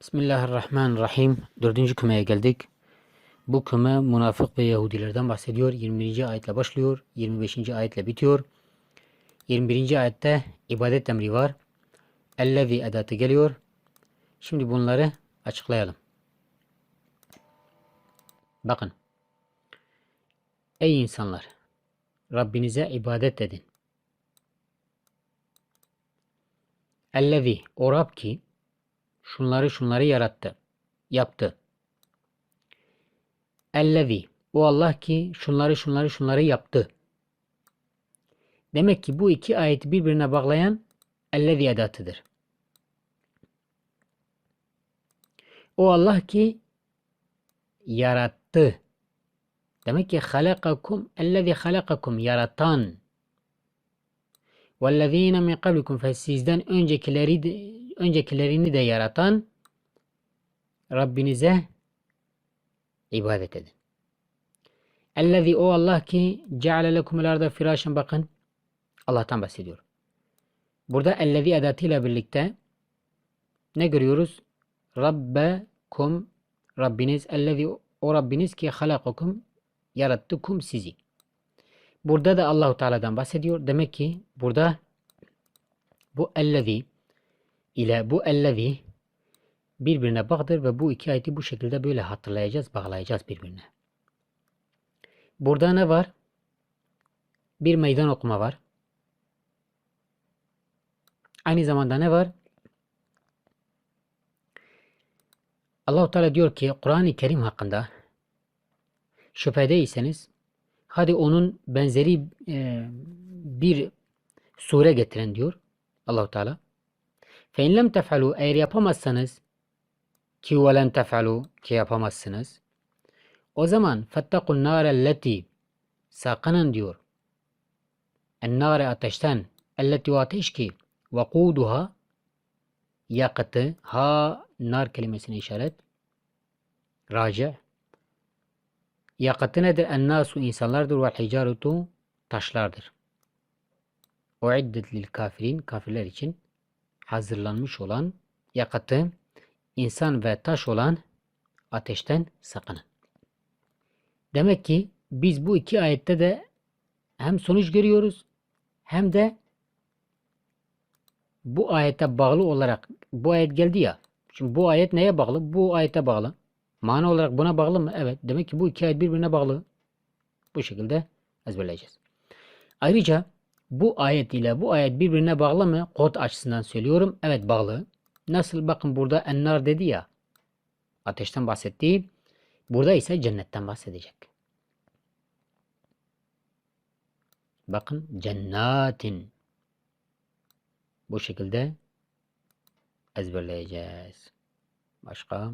Bismillahirrahmanirrahim. Dördüncü kümeye geldik. Bu küme münafık ve Yahudilerden bahsediyor. 21. ayetle başlıyor. 25. ayetle bitiyor. 21. ayette ibadet emri var. Ellezi edatı geliyor. Şimdi bunları açıklayalım. Bakın. Ey insanlar! Rabbinize ibadet edin. Ellezi, o Rab ki şunları şunları yarattı, yaptı. Ellezi, o Allah ki şunları şunları şunları yaptı. Demek ki bu iki ayeti birbirine bağlayan ellezi edatıdır. O Allah ki yarattı. Demek ki halakakum ellezi halakakum yaratan. Vellezine min kablikum fe sizden öncekileri öncekilerini de yaratan Rabbinize ibadet edin. Ellezî o Allah ki ceale lekumul arda firâşen bakın. Allah'tan bahsediyor. Burada ellezî edatıyla birlikte ne görüyoruz? Rabbekum Rabbiniz ellezî o Rabbiniz ki halakakum yarattı kum sizi. Burada da Allahu Teala'dan bahsediyor. Demek ki burada bu ellezî ile bu ellezî birbirine bağdır ve bu iki ayeti bu şekilde böyle hatırlayacağız, bağlayacağız birbirine. Burada ne var? Bir meydan okuma var. Aynı zamanda ne var? Allahu Teala diyor ki Kur'an-ı Kerim hakkında şüphedeyseniz hadi onun benzeri e, bir sure getiren diyor Allahu Teala. İn lem tef'alu eğer yapamazsanız ki len tef'alu ki yapamazsınız. O zaman fettakun nârelleti sakının diyor. Nâre ateşten elleti o ateş ki vakuduha yakıtı ha nar kelimesine işaret raci yakıtı nedir? En nasu insanlardır ve hicaretu taşlardır. Uiddet lil kafirin kafirler için hazırlanmış olan yakıtı insan ve taş olan ateşten sakının. Demek ki biz bu iki ayette de hem sonuç görüyoruz hem de bu ayete bağlı olarak bu ayet geldi ya. Şimdi bu ayet neye bağlı? Bu ayete bağlı. Mana olarak buna bağlı mı? Evet. Demek ki bu iki ayet birbirine bağlı. Bu şekilde ezberleyeceğiz. Ayrıca bu ayet ile bu ayet birbirine bağlı mı? Kod açısından söylüyorum. Evet bağlı. Nasıl? Bakın burada ennar dedi ya. Ateşten bahsetti. Burada ise cennetten bahsedecek. Bakın cennatin. Bu şekilde ezberleyeceğiz. Başka?